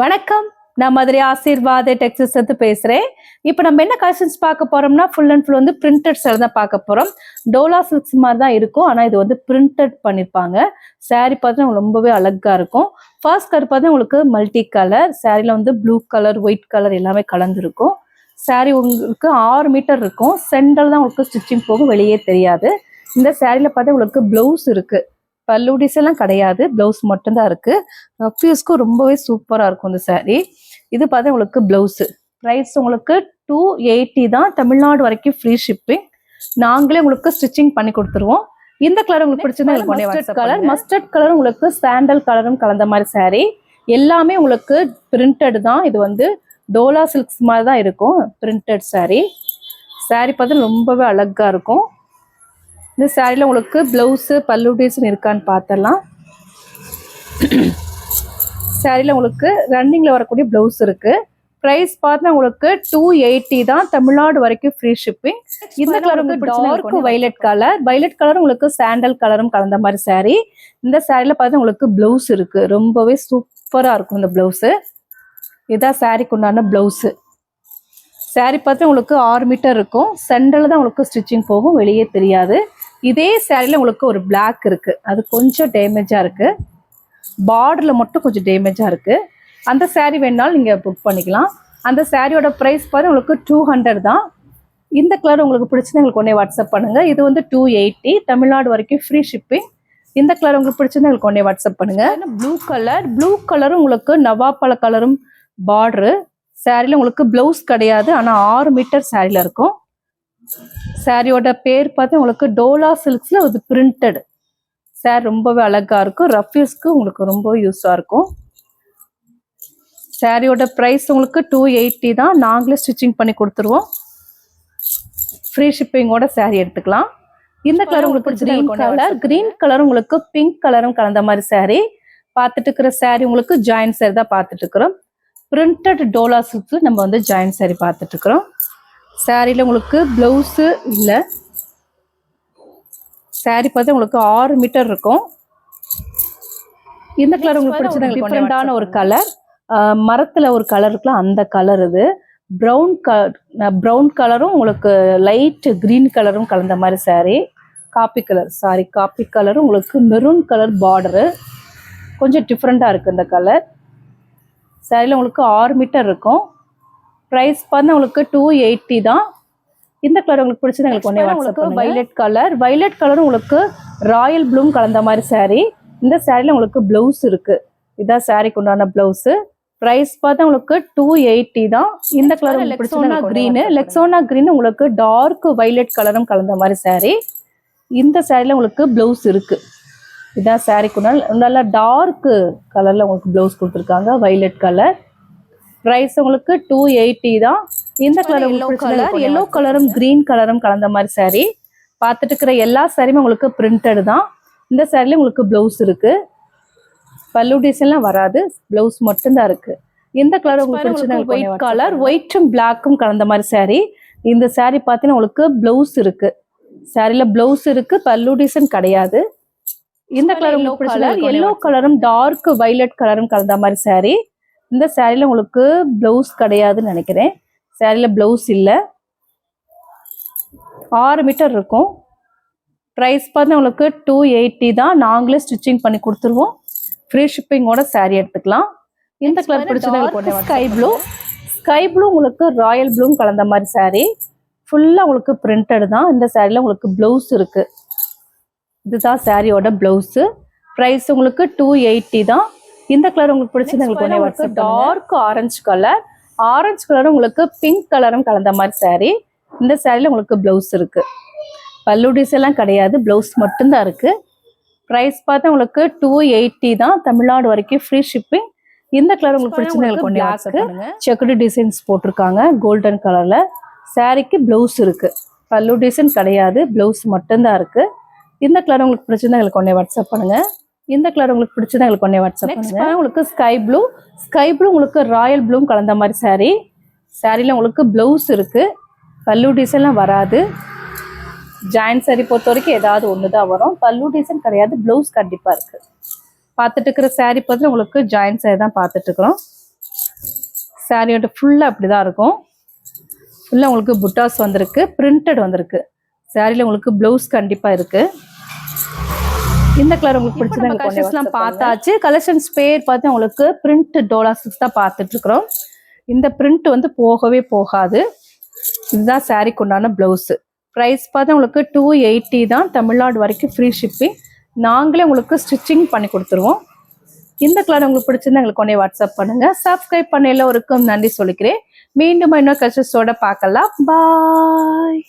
வணக்கம். நான் மதுரை ஆசீர்வாத டெக்ஸஸ் எடுத்து பேசுறேன். இப்போ நம்ம என்ன கலெக்ஷன்ஸ் பார்க்க போறோம்னா ஃபுல் அண்ட் ஃபுல் வந்து பிரிண்டட் சேர் தான் பார்க்க போறோம். டோலா சில்க்ஸ் மாதிரி தான் இருக்கும். ஆனால் இது வந்து பிரிண்டட் பண்ணியிருப்பாங்க saree பார்த்தா ரொம்பவே அழகா இருக்கும். ஃபர்ஸ்ட் கலர் பார்த்தா உங்களுக்கு மல்டி கலர் சாரியில் வந்து ப்ளூ கலர் ஒயிட் கலர் எல்லாமே கலந்துருக்கும். Saree உங்களுக்கு ஆறு மீட்டர் இருக்கும். சென்டர் தான் உங்களுக்கு ஸ்டிச்சிங் போகும். வெளியே தெரியாது. இந்த சாரியில் பார்த்தா உங்களுக்கு ப்ளவுஸ் இருக்குது பல்லுடிஸ் எல்லாம் கிடையாது. பிளவுஸ் மட்டும்தான் இருக்கு. ரஃப்யூஸ்க்கும் ரொம்பவே சூப்பரா இருக்கும் இந்த saree. இது பார்த்தா உங்களுக்கு பிளவுஸ் ப்ரைஸ் உங்களுக்கு டூ எயிட்டி தான். தமிழ்நாடு வரைக்கும் ஃப்ரீ ஷிப்பிங் நாங்களே உங்களுக்கு ஸ்டிச்சிங் பண்ணி கொடுத்துருவோம். இந்த கலர் உங்களுக்கு பிடிச்சிருந்தா கலர் மஸ்டர்ட் கலர் உங்களுக்கு சாண்டல் கலரும் கலந்த மாதிரி saree. எல்லாமே உங்களுக்கு பிரிண்டட் தான். இது வந்து டோலா சில்க்ஸ் மாதிரி தான் இருக்கும். Printed saree. Saree பார்த்து ரொம்பவே அழகா இருக்கும். இந்த சாரியில் உங்களுக்கு ப்ளவுஸு பல்லு டிசைன் இருக்கான்னு பார்த்தலாம் சாரியில் உங்களுக்கு ரன்னிங்கில் வரக்கூடிய ப்ளவுஸ் இருக்குது ப்ரைஸ் பார்த்தா உங்களுக்கு டூ எயிட்டி தான் தமிழ்நாடு வரைக்கும் ஃப்ரீ ஷிப்பிங் இந்த கலர் உங்களுக்கு dark violet colour violet colour உங்களுக்கு சாண்டல் கலரும் கலந்த மாதிரி saree. இந்த சாரியில் பார்த்தா உங்களுக்கு ப்ளவுஸ் இருக்குது ரொம்பவே சூப்பராக இருக்கும் இந்த ப்ளவுஸு இதான் சாரிக்கு உண்டான ப்ளவுஸு saree பார்த்து உங்களுக்கு ஆறு மீட்டர் இருக்கும். சென்டரில் தான் உங்களுக்கு ஸ்டிச்சிங் போகும். வெளியே தெரியாது. இதே சேரீல உங்களுக்கு ஒரு பிளாக் இருக்கு. அது கொஞ்சம் டேமேஜாக இருக்கு. பார்டரில் மட்டும் கொஞ்சம் டேமேஜாக இருக்கு. அந்த சேரீ வேணாலும் நீங்கள் புக் பண்ணிக்கலாம். அந்த சேரீயோட ப்ரைஸ் பார்த்து உங்களுக்கு டூ ஹண்ட்ரட் தான். இந்த கலர் உங்களுக்கு பிடிச்சது எங்களுக்கு உடனே வாட்ஸ்அப் பண்ணுங்கள் இது வந்து டூ எயிட்டி தமிழ்நாடு வரைக்கும் ஃப்ரீ ஷிப்பிங் இந்த கலர் உங்களுக்கு பிடிச்சது எங்களுக்கு உடனே வாட்ஸ்அப் பண்ணுங்க. ப்ளூ கலர் ப்ளூ கலரும் உங்களுக்கு நவாப்பழ கலரும் பார்டரு சேரீல உங்களுக்கு ப்ளவுஸ் கிடையாது ஆனால் ஆறு மீட்டர் சேரீல இருக்கும். சாரியோட பேர் பார்த்து உங்களுக்கு டோலா சில்க்ஸில் அது பிரிண்டட் சாரி ரொம்பவே அழகா இருக்கும். ரஃப்யூஸ்க்கு உங்களுக்கு ரொம்ப யூஸாக இருக்கும். சாரியோட ப்ரைஸ் உங்களுக்கு டூ எயிட்டி தான். நாங்களே ஸ்டிச்சிங் பண்ணி கொடுத்துருவோம். ஃப்ரீ ஷிப்பிங்கோட saree எடுத்துக்கலாம். இந்த கலர் உங்களுக்கு கிரீன் கலர் கிரீன் கலர் உங்களுக்கு பிங்க் கலரும் கலந்த மாதிரி saree. பார்த்துட்டு இருக்கிற saree உங்களுக்கு ஜாயின் saree தான் பார்த்துட்டு இருக்கிறோம். பிரிண்டட் டோலா சில்க்ஸில் நம்ம வந்து ஜாயின் saree பார்த்துட்டு இருக்கிறோம். சாரியில் உங்களுக்கு ப்ளவுஸு இல்லை. Saree பார்த்து உங்களுக்கு ஆறு மீட்டர் இருக்கும். இந்த கலர் உங்களுக்கு பிடிச்சது டிஃப்ரெண்டான ஒரு கலர் மரத்துல ஒரு கலர் இருக்குல்ல அந்த கலர் இது. ப்ரௌன் கலர் ப்ரௌன் கலரும் உங்களுக்கு லைட் கிரீன் கலரும் கலந்த மாதிரி saree. Coffee colour sari coffee கலரும் உங்களுக்கு மெரூன் கலர் பார்டரு கொஞ்சம் டிஃப்ரெண்ட்டாக இருக்குது இந்த கலர் சாரியில் உங்களுக்கு ஆறு மீட்டர் இருக்கும். ப்ரைஸ் பார்த்தா உங்களுக்கு டூ எயிட்டி தான். இந்த கலர் உங்களுக்கு பிடிச்சது எங்களுக்கு ஒன்றே உங்களுக்கு வைலட் கலர் வைலட் கலர் உங்களுக்கு ராயல் ப்ளூம் கலந்த மாதிரி saree. இந்த சாரியில் உங்களுக்கு ப்ளவுஸ் இருக்கு. இதான் சாரிக்கு உண்டான ப்ளவுஸு ப்ரைஸ் பார்த்தா உங்களுக்கு டூ எயிட்டி தான். இந்த கலர் லெக்ஸோனா க்ரீனு லெக்ஸோனா க்ரீன் உங்களுக்கு டார்க் வைலட் கலரும் கலந்த மாதிரி saree. இந்த சாரியில் உங்களுக்கு ப்ளவுஸ் இருக்கு. இதான் சாரிக்கு நல்லா டார்க் கலரில் உங்களுக்கு ப்ளவுஸ் கொடுத்துருக்காங்க வைலட் கலர் ப்ரைஸ் உங்களுக்கு டூ எயிட்டி தான். இந்த கலர் உங்களுக்கு கலர் எல்லோ கலரும் கிரீன் கலரும் கலந்த மாதிரி saree. பார்த்துட்டு இருக்கிற எல்லா சாரியுமே உங்களுக்கு பிரிண்டட் தான். இந்த சாரில உங்களுக்கு ப்ளவுஸ் இருக்கு. பல்லு டிசைன்லாம் வராது. ப்ளவுஸ் மட்டும்தான் இருக்கு. இந்த கலர் உங்களுக்கு ஒயிட் கலர் ஒயிட்டும் பிளாக்கும் கலந்த மாதிரி saree. இந்த saree பார்த்தீங்கன்னா உங்களுக்கு ப்ளவுஸ் இருக்கு. சாரில ப்ளவுஸ் இருக்கு பல்லு டிசைன் கிடையாது. இந்த கலர் உங்களுக்கு எல்லோ கலரும் டார்க் வைலட் கலரும் கலந்த மாதிரி saree. இந்த சாரில உங்களுக்கு ப்ளவுஸ் கிடையாதுன்னு நினைக்கிறேன். சாரில ப்ளவுஸ் இல்லை. ஆறு மீட்டர் இருக்கும். ப்ரைஸ் பார்த்து உங்களுக்கு டூ எயிட்டி தான். நாங்களே ஸ்டிச்சிங் பண்ணி கொடுத்துருவோம். ஃப்ரீ ஷிப்பிங்கோட saree எடுத்துக்கலாம். இந்த கலர் பிடிச்சது ஸ்கை ப்ளூ ஸ்கை ப்ளூ உங்களுக்கு ராயல் ப்ளூம் கலந்த மாதிரி saree. ஃபுல்லாக உங்களுக்கு பிரிண்டட் தான். இந்த சாரியில் உங்களுக்கு ப்ளவுஸ் இருக்கு. இதுதான் சாரியோட ப்ளவுஸு ப்ரைஸ் உங்களுக்கு டூ எயிட்டி தான். இந்த கலர் உங்களுக்கு பிடிச்சது உங்களுக்கு ஒன்றே WhatsApp dark orange colour orange கலரும் உங்களுக்கு பிங்க் கலரும் கலந்த மாதிரி saree. இந்த சாரியில் உங்களுக்கு ப்ளவுஸ் இருக்கு. பல்லு டிசைன்லாம் கிடையாது ப்ளவுஸ் மட்டும்தான் இருக்கு. ப்ரைஸ் பார்த்தா உங்களுக்கு டூ எயிட்டி தான். தமிழ்நாடு வரைக்கும் ஃப்ரீ ஷிப்பிங் இந்த கலர் உங்களுக்கு பிடிச்சது உங்களுக்கு ஒன்றே வாட்ஸ்அப் செக்குடு டிசைன்ஸ் போட்டிருக்காங்க. கோல்டன் கலர்ல சாரிக்கு ப்ளவுஸ் இருக்கு. பல்லு டிசைன் கிடையாது ப்ளவுஸ் மட்டும்தான் இருக்கு. இந்த கலர் உங்களுக்கு பிடிச்சிருந்தா எங்களுக்கு ஒன்றே வாட்ஸ்அப் பண்ணுங்க. இந்த கலர் உங்களுக்கு பிடிச்சதா எங்களுக்கு ஒன்றே வாட்ஸ்அப் பண்ணுங்க. உங்களுக்கு ஸ்கை ப்ளூ ஸ்கை ப்ளூ உங்களுக்கு ராயல் ப்ளூம் கலந்த மாதிரி saree. சாரியில் உங்களுக்கு ப்ளவுஸ் இருக்கு. பல்லு டிசைன்லாம் வராது. ஜாயின் saree பொறுத்த வரைக்கும் ஏதாவது ஒன்று தான் வரும். பல்லு டிசைன் கிடையாது ப்ளவுஸ் கண்டிப்பாக இருக்கு. பார்த்துட்டு இருக்கிற saree பார்த்து உங்களுக்கு ஜாயின் saree தான் பார்த்துட்டு இருக்கிறோம். சாரியோட ஃபுல்லாக அப்படி தான் இருக்கும். ஃபுல்லாக உங்களுக்கு புட்டாஸ் வந்திருக்கு பிரிண்டட் வந்திருக்கு. சாரியில் உங்களுக்கு ப்ளவுஸ் கண்டிப்பாக இருக்குது இந்த கலர் உங்களுக்கு பிடிச்சது கலெக்ஷன்ஸ்லாம் பார்த்தாச்சு. கலெக்ஷன்ஸ் பேர் பார்த்து உங்களுக்கு பிரிண்ட் டோலாஸ் தான் பார்த்துட்டு இருக்கிறோம். இந்த பிரிண்ட் வந்து போகவே போகாது. இதுதான் சாரிக்கு உண்டான ப்ளவுஸு ப்ரைஸ் பார்த்து உங்களுக்கு டூ எயிட்டி தான் தமிழ்நாடு வரைக்கும் ஃப்ரீ ஷிப்பிங் நாங்களே உங்களுக்கு ஸ்டிச்சிங் பண்ணி கொடுத்துருவோம். இந்த கலர் உங்களுக்கு பிடிச்சிருந்தா எங்களுக்கு உடனே வாட்ஸ்அப் பண்ணுங்க. சப்ஸ்கிரைப் பண்ண எல்லோருக்கும் நன்றி சொல்லிக்கிறேன். மீண்டும் இன்னொரு கல்ச்சர்ஸோட பார்க்கலாம். பாய்